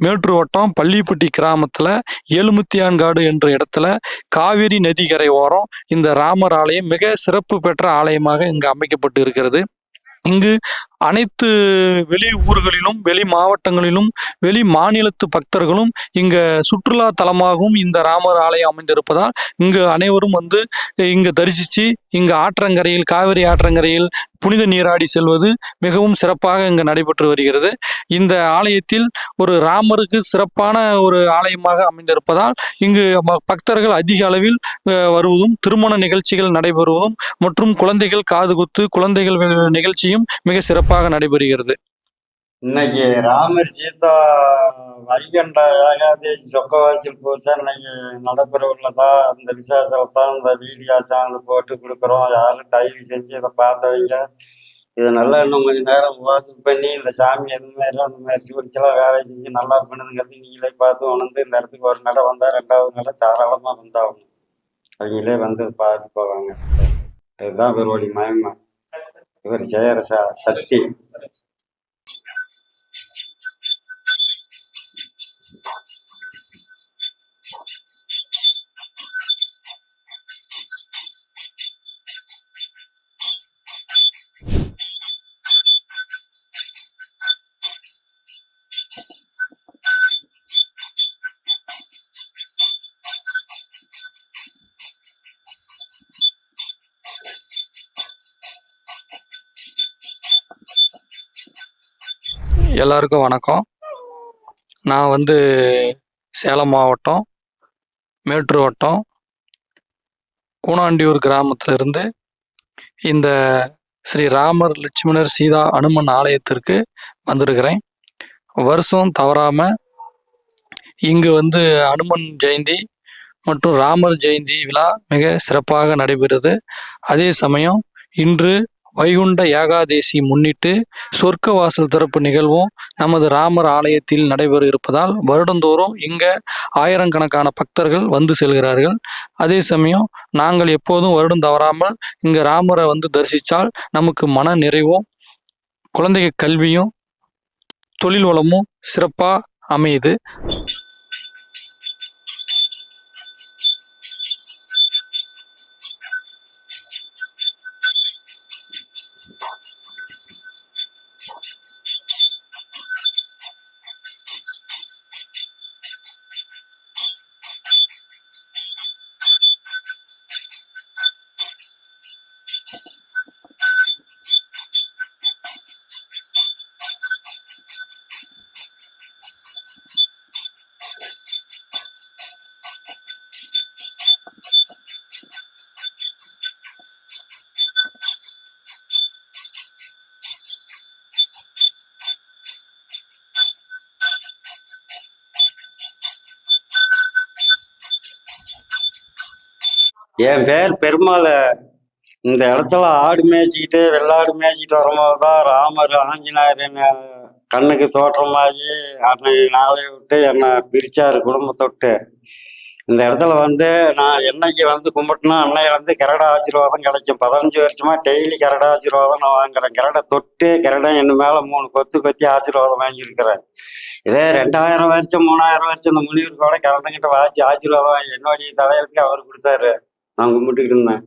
மேட்டூர் வட்டம் பள்ளிப்பட்டி கிராமத்தில் ஏழுமுத்தியான்காடு என்ற இடத்துல காவிரி நதிக்கரை ஓரம் இந்த ராமர் ஆலயம் மிக சிறப்பு பெற்ற ஆலயமாக இங்கு அமைக்கப்பட்டு இருக்கிறது. இங்கு அனைத்து வெளி ஊர்களிலும் வெளி மாவட்டங்களிலும் வெளி மாநிலத்து பக்தர்களும் இங்க சுற்றுலா தலமாகவும் இந்த ராமர் ஆலயம் அமைந்திருப்பதால் இங்கு அனைவரும் வந்து இங்கு தரிசித்து இங்கு ஆற்றங்கரையில் காவிரி ஆற்றங்கரையில் புனித நீராடி செல்வது மிகவும் சிறப்பாக இங்கு நடைபெற்று வருகிறது. இந்த ஆலயத்தில் ஒரு ராமருக்கு சிறப்பான ஒரு ஆலயமாக அமைந்திருப்பதால் இங்கு பக்தர்கள் அதிக அளவில் வருவதும் திருமண நிகழ்ச்சிகள் நடைபெறுவதும் மற்றும் குழந்தைகள் காதுகுத்து குழந்தைகள் நிகழ்ச்சியும் மிக சிறப்பு சிறப்பாக நடைபெறுகிறது. இன்னைக்கு ராமர் சீதா வைகண்ட ஏகாதேசி சொக்கவாசல் பூசை இன்னைக்கு நடைபெற உள்ளதா அந்த விசேஷத்தில் தான் இந்த வீடியோ சேனல் போட்டு கொடுக்குறோம். யாரும் தயவு செஞ்சு இதை பார்த்தவங்க இது நல்லா இன்னும் கொஞ்சம் நேரம் வாசல் பண்ணி இந்த சாமி எது மாதிரி அந்த மாதிரி சூடிச்செல்லாம் வேலை செஞ்சு நல்லா பண்ணுதுங்கிறது நீங்களே பார்த்து உணர்ந்து இந்த இடத்துக்கு ஒரு நடை வந்தால் ரெண்டாவது நடை தாராளமாக வந்தாகணும். அவங்களே வந்து பார்த்து போவாங்க. இதுதான் பெருவழி மயமா ya, ya, ya, ya, ya, எல்லாருக்கும் வணக்கம். நான் வந்து சேலம் மாவட்டம் மேட்டூர் வட்டம் கூனாண்டியூர் கிராமத்திலிருந்து இந்த ஸ்ரீ ராமர் லட்சுமணர் சீதா அனுமன் ஆலயத்திற்கு வந்திருக்கிறேன். வருஷம் தவறாமல் இங்கு வந்து அனுமன் ஜெயந்தி மற்றும் ராமர் ஜெயந்தி விழா மிக சிறப்பாக நடைபெறுது. அதே சமயம் இன்று வைகுண்ட ஏகாதேசி முன்னிட்டு சொர்க்க வாசல் திறப்பு நிகழ்வும் நமது ராமர் ஆலயத்தில் நடைபெற இருப்பதால் வருடந்தோறும் இங்க ஆயிரக்கணக்கான பக்தர்கள் வந்து செல்கிறார்கள். அதே சமயம் நாங்கள் எப்போதும் வருடம் தவறாமல் இங்க ராமரை வந்து தரிசித்தால் நமக்கு மன நிறைவும் குழந்தைகள் கல்வியும் தொழில் வளமும் சிறப்பாக அமையுது. என் பேர் பெருமாள். இந்த இடத்துல ஆடு மேய்ச்சிக்கிட்டு வெள்ளாடு மேய்ச்சிட்டு வரும்போது தான் ராமர் ஆஞ்சநேயர் என்ன கண்ணுக்கு தோற்றமாகி அன்னைக்கு நாளை விட்டு என்னை பிரித்தார் குடும்பத்தை விட்டு. இந்த இடத்துல வந்து நான் என்னைக்கு வந்து கும்பிட்டுனா அன்னையிலேருந்து கரடா ஆசீர்வாதம் கிடைக்கும். பதினஞ்சு வருஷமா டெய்லி கரடா ஆசீர்வாதம் நான் வாங்குறேன். கரடை தொட்டு கரடை என் மேலே மூணு கொத்து கொத்தி ஆசீர்வாதம் வாங்கியிருக்கிறேன். இதே ரெண்டாயிரம் வருஷம் மூணாயிரம் வருஷம் இந்த முனிவர் கூட கரண்டங்கிட்ட வாச்சி ஆசீர்வாதம் வாங்கி என்னுடைய தலையெழுத்துக்கு அவர் கொடுத்தாரு. நான் கும்பிட்டுக்கிட்டு இருந்தேன்.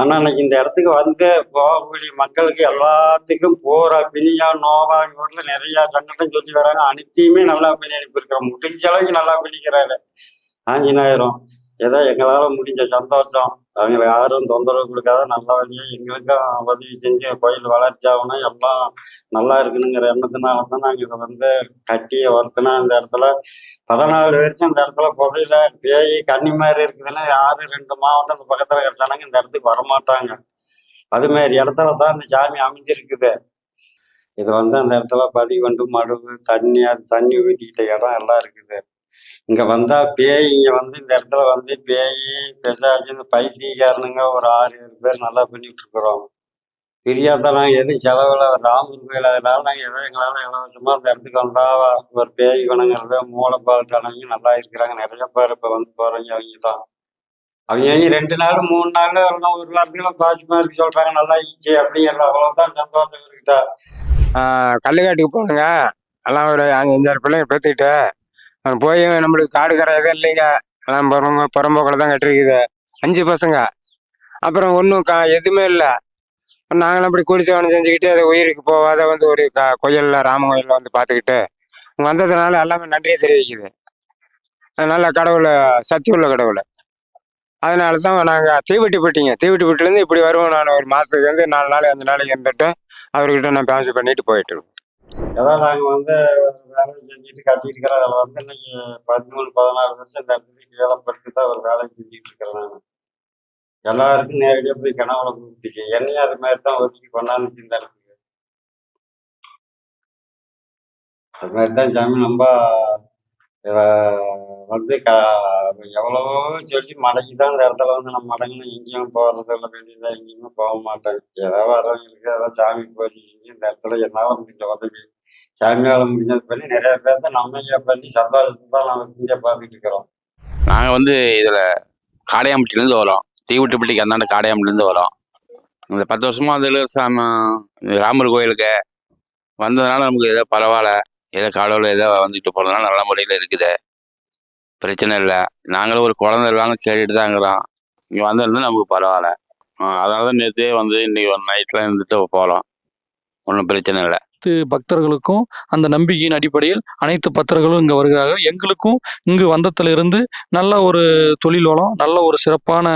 ஆனால் அன்னைக்கு இந்த இடத்துக்கு வந்து போகக்கூடிய மக்களுக்கு எல்லாத்துக்கும் பூரா பிணியா நோவா எங்க நிறைய சங்கடம் சொல்லி வராங்க. அனைத்தையுமே நல்லா பண்ணி அனுப்பியிருக்கிறோம் முடிஞ்ச அளவுக்கு நல்லா பண்ணிக்கிறாரு. ஆஞ்சநேயரும். ஏதோ எங்களால் முடிஞ்ச சந்தோஷம். அவங்களை யாரும் தொந்தரவு கொடுக்காத நல்ல வழியா எங்களுக்கும் உதவி செஞ்சு கோயில் வளர்ச்சி ஆகணும். எல்லாம் நல்லா இருக்கணுங்கிற எண்ணத்தினால தான் நாங்கள் இதை வந்து கட்டி ஒருத்தனா இந்த இடத்துல பதினாலு வருஷம் இந்த இடத்துல புதையில. பேய் கன்னி மாதிரி இருக்குதுன்னா யாரு ரெண்டு மாவட்டம் இந்த பக்கத்துல இருக்கிற ஜனங்க இந்த இடத்துக்கு வரமாட்டாங்க. அது மாதிரி இடத்துல தான் இந்த சாமி அமைஞ்சிருக்குது. இது வந்து அந்த இடத்துல பதிவண்டு மடுவு தண்ணி அது தண்ணி ஊற்றிக்கிட்ட இடம் எல்லாம் இருக்குது. இங்க வந்தா பேய் இங்க வந்து இந்த இடத்துல வந்து பேய் பெசாச்சு இந்த பைத்தியக்காரனுங்க ஒரு ஆறு ஏழு பேர் நல்லா பண்ணிட்டு இருக்கிறோம் நாங்கள் எதுவும் செலவில் ராமர் கோயில் அதனால நாங்கள் எதோ எங்களால் இலவசமாக அந்த இடத்துக்கு வந்தால் ஒரு பேய் குணங்கிறத மூளைப்பால்ட்டானவங்க நல்லா இருக்கிறாங்க. நிறைய பேர் இப்போ வந்து போகிறவங்க அவங்க தான். அவங்க அவங்க ரெண்டு நாள் மூணு நாள் இல்லைன்னா ஒரு வாரத்துக்குள்ள பாசிமா இருக்கு சொல்கிறாங்க நல்லா இருந்துச்சு அப்படிங்கிற அவ்வளோதான் சந்தோஷம் இருக்கிட்டா கல்லுக்காட்டுக்கு போனங்க. எல்லாம் ஒரு அஞ்சு அஞ்சாறு பிள்ளைங்க பேத்துக்கிட்டு. போய் நம்மளுக்கு காடு கரை எதுவும் இல்லைங்க. எல்லாம் புறம்போ புறம்போக்கில் தான் கட்டிருக்குது. அஞ்சு பசங்க. அப்புறம் ஒன்றும் கா எதுவுமே இல்லை. நாங்களும் அப்படி குளிச்சவனம் செஞ்சுக்கிட்டு அது உயிருக்கு போகாத வந்து ஒரு க கோயிலில் ராம கோயிலில் வந்து பார்த்துக்கிட்டு வந்ததுனால எல்லாமே நன்றியை தெரிவிக்குது. அதனால் கடவுளை சக்தி உள்ள கடவுளை. அதனால தான் நாங்கள் தீவெட்டிப்பட்டிங்க தீவெட்டிப்பட்டிலேருந்து இப்படி வருவோம் நான் ஒரு மாதத்துக்கு வந்து நாலு நாள் அஞ்சு நாளைக்கு இருந்துட்டு அவர்கிட்ட நான் பேசி பண்ணிட்டு போயிட்டு ஏதாவது நாங்கள் வந்து ஒரு வேலை செஞ்சுட்டு கட்டியிருக்கிறோம். அதில் வந்து இன்னைக்கு பதிமூணு பதினாலு வருஷம் இந்த இடத்துக்கு வேலை படுத்து தான் ஒரு வேலை செஞ்சுட்டு இருக்கிறேன் நான் எல்லாருக்கும் நேரடியாக போய் கனவுல கூப்பிட்டுச்சு. என்னையும் அது மாதிரி தான் ஒதுக்கி கொண்டாந்துச்சு இந்த இடத்துக்கு. அது மாதிரி தான் சாமி ரொம்ப வந்து க எவ்வளவோ சொல்லி மடங்கி தான் இந்த இடத்துல வந்து நம்ம மடங்குன்னு எங்கேயும் போகிறது இல்லை வெளியில் எங்கேயுமே போக மாட்டேன். ஏதோ வரவங்களுக்கு ஏதோ சாமி போய் இந்த இடத்துல என்னால் முடிஞ்ச உதவி சாமியால் முடிஞ்சது பண்ணி நிறைய பேர்த்த நம்மையா பண்ணி சந்தோஷத்தை தான் நம்ம இங்கே பார்த்துட்டு இருக்கிறோம். நாங்கள் வந்து இதில் காடையாம்பட்டிலேருந்து வரோம். தீவுட்டுப்பட்டிக்கு அந்தாண்ட காடையாம்பட்டிலேருந்து வரோம். இந்த பத்து வருஷமா அதில் சாம ராமர் கோயிலுக்கு வந்ததுனால நமக்கு ஏதோ பரவாயில்ல. ஏதோ கடவுள் ஏதோ வந்துட்டு போகிறதுனால நல்ல முறையில் இருக்குது. பிரச்சனை இல்லை. நாங்களும் ஒரு குழந்தை இல்லாமல் கேட்டுட்டு தாங்கிறோம் இங்கே வந்திருந்தா நமக்கு பரவாயில்ல. அதனால தான் நேற்றே வந்து இன்றைக்கி ஒரு நைட்டில் இருந்துட்டு போகிறோம் ஒன்றும் பிரச்சனை இல்லை. அனைத்து பக்தர்களுக்கும் அந்த நம்பிக்கையின் அடிப்படையில் அனைத்து பக்தர்களும் இங்கே வருகிறார்கள். எங்களுக்கும் இங்கு வந்ததிலிருந்து நல்ல ஒரு தொழில் வளம் நல்ல ஒரு சிறப்பான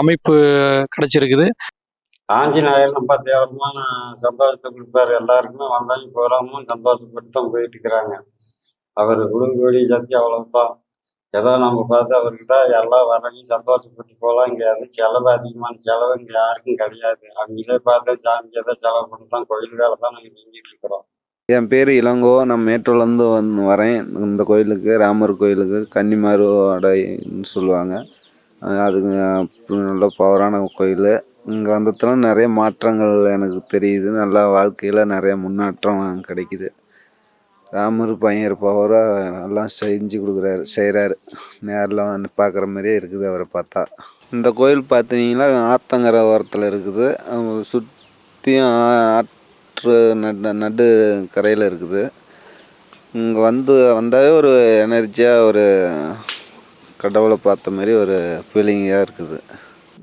அமைப்பு கிடைச்சிருக்குது. ஆஞ்சநாயர் ரொம்ப தேவரமான சந்தோஷத்தை கொடுப்பாரு. எல்லாருக்குமே வந்தாங்க போகிறாமும் சந்தோஷப்பட்டு தான் போயிட்டு இருக்கிறாங்க. அவர் குடும்படி சக்தி அவ்வளவுதான். ஏதோ நம்ம பார்த்து அவர்கிட்ட எல்லாம் வர்றவங்க சந்தோஷப்பட்டு போகலாம். இங்கே எதுவும் செலவு அதிகமான செலவு இங்கே யாருக்கும் கிடையாது. அவங்களே பார்த்து சாமிக்கு ஏதோ செலவு பண்ணி தான் கோயில் வேலை தான் நாங்கள் செஞ்சுட்டு இருக்கிறோம். என் பேர் இளங்கோ. நான் மேட்டூர்லேருந்து வந்து வரேன். இந்த கோயிலுக்கு ராமர் கோயிலுக்கு கன்னிமாரோடைன்னு சொல்லுவாங்க. அதுக்கு நல்ல பவரான கோயில். இங்கே வந்ததுலாம் நிறைய மாற்றங்கள் எனக்கு தெரியுது. நல்லா வாழ்க்கையில் நிறைய முன்னேற்றம் கிடைக்குது. ராமர் பையன் பவராக எல்லாம் செஞ்சு கொடுக்குறாரு செய்கிறாரு நேரில் வந்து பார்க்குற மாதிரியே இருக்குது அவரை பார்த்தா. இந்த கோயில் பார்த்தீங்கன்னா ஆத்தங்கரை ஓரத்தில் இருக்குது. சுற்றியும் ஆற்று நடு நடு கரையில் இருக்குது. இங்கே வந்து வந்தாவே ஒரு எனர்ஜியாக ஒரு கடவுளை பார்த்த மாதிரி ஒரு ஃபீலிங்காக இருக்குது.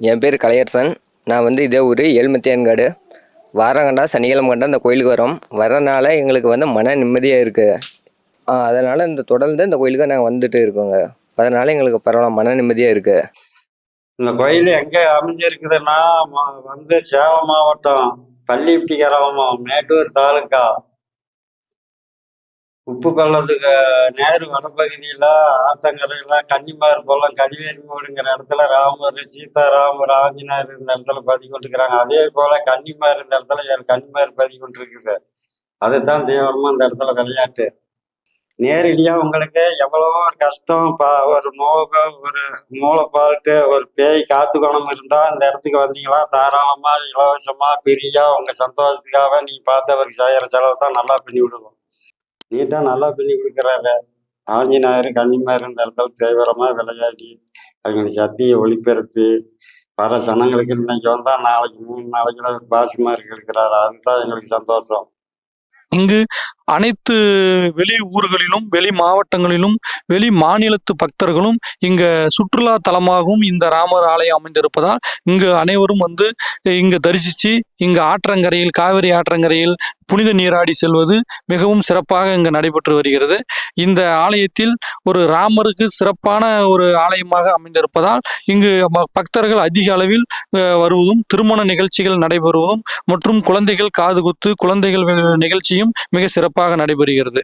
என் பேர் கலையரசன். நான் வந்து இதே ஊர் ஏழ்மத்தியான்காடு வாரம் கண்டா சனிக்கிழமை கண்டா இந்த கோயிலுக்கு வரோம். வரனால எங்களுக்கு வந்து மன நிம்மதியாக இருக்குது அதனால் இந்த தொடர்ந்து இந்த கோயிலுக்கு நாங்கள் வந்துட்டு இருக்கோங்க. அதனால் எங்களுக்கு பரவாயில்ல மன நிம்மதியாக இருக்குது இந்த கோயில் எங்கே அமைஞ்சிருக்குதுன்னா வந்து சேலம் மாவட்டம் பள்ளிப்பட்டி கிராமம் மேட்டூர் தாலுக்கா. உப்பு பள்ளத்துக்கு நேரு வடபகுதியில் ஆத்தங்கரையில் கன்னிமார் பள்ளம் கதிவேரிமோடுங்கிற இடத்துல ராமர் சீதாராமர் ஆஞ்சநேயர் இந்த இடத்துல பதி கொண்டிருக்கிறாங்க அதே போல கன்னிமார் இந்த இடத்துல ஏழு கன்னிமார் பதி கொண்டிருக்குது அதுதான் தீவிரமா இந்த இடத்துல விளையாட்டு. நேரடியாக உங்களுக்கு எவ்வளவோ ஒரு கஷ்டம் பா ஒரு நோக ஒரு மூளைப்பாட்டு ஒரு பேய் காத்து குணம் இருந்தா இந்த இடத்துக்கு வந்தீங்களா? தாராளமா இலவசமா பிரியா உங்க சந்தோஷத்துக்காக நீங்கள் பார்த்து அவருக்கு செய்யற செலவு தான் நல்லா பண்ணி விடுவோம். நீட்டா நல்லா பண்ணி கொடுக்குறாரு. ஆஞ்சநாயர் கன்னிமார் இந்த இடத்துல தீவிரமாக விளையாடி அவங்களுக்கு சத்தியை ஒளிபரப்பி வர ஜனங்களுக்கு இன்னைக்கு வந்தால் நாளைக்கு மூணு நாளைக்கு பாசிமாருக்கு இருக்கிறாரு அதுதான் எங்களுக்கு சந்தோஷம். இங்கு அனைத்து வெளி ஊர்களிலும் வெளி மாவட்டங்களிலும் வெளி மாநிலத்து பக்தர்களும் இங்க சுற்றுலா தலமாகவும் இந்த ராமர் ஆலயம் அமைந்திருப்பதால் இங்கு அனைவரும் வந்து இங்கு தரிசித்து இங்கு ஆற்றங்கரையில் காவிரி ஆற்றங்கரையில் புனித நீராடி செல்வது மிகவும் சிறப்பாக இங்கு நடைபெற்று வருகிறது. இந்த ஆலயத்தில் ஒரு ராமருக்கு சிறப்பான ஒரு ஆலயமாக அமைந்திருப்பதால் இங்கு பக்தர்கள் அதிக அளவில் வருவதும் திருமண நிகழ்ச்சிகள் நடைபெறுவதும் மற்றும் குழந்தைகள் காதுகுத்து குழந்தைகள் நிகழ்ச்சியும் மிக சிறப்பாக நடைபெறுகிறது.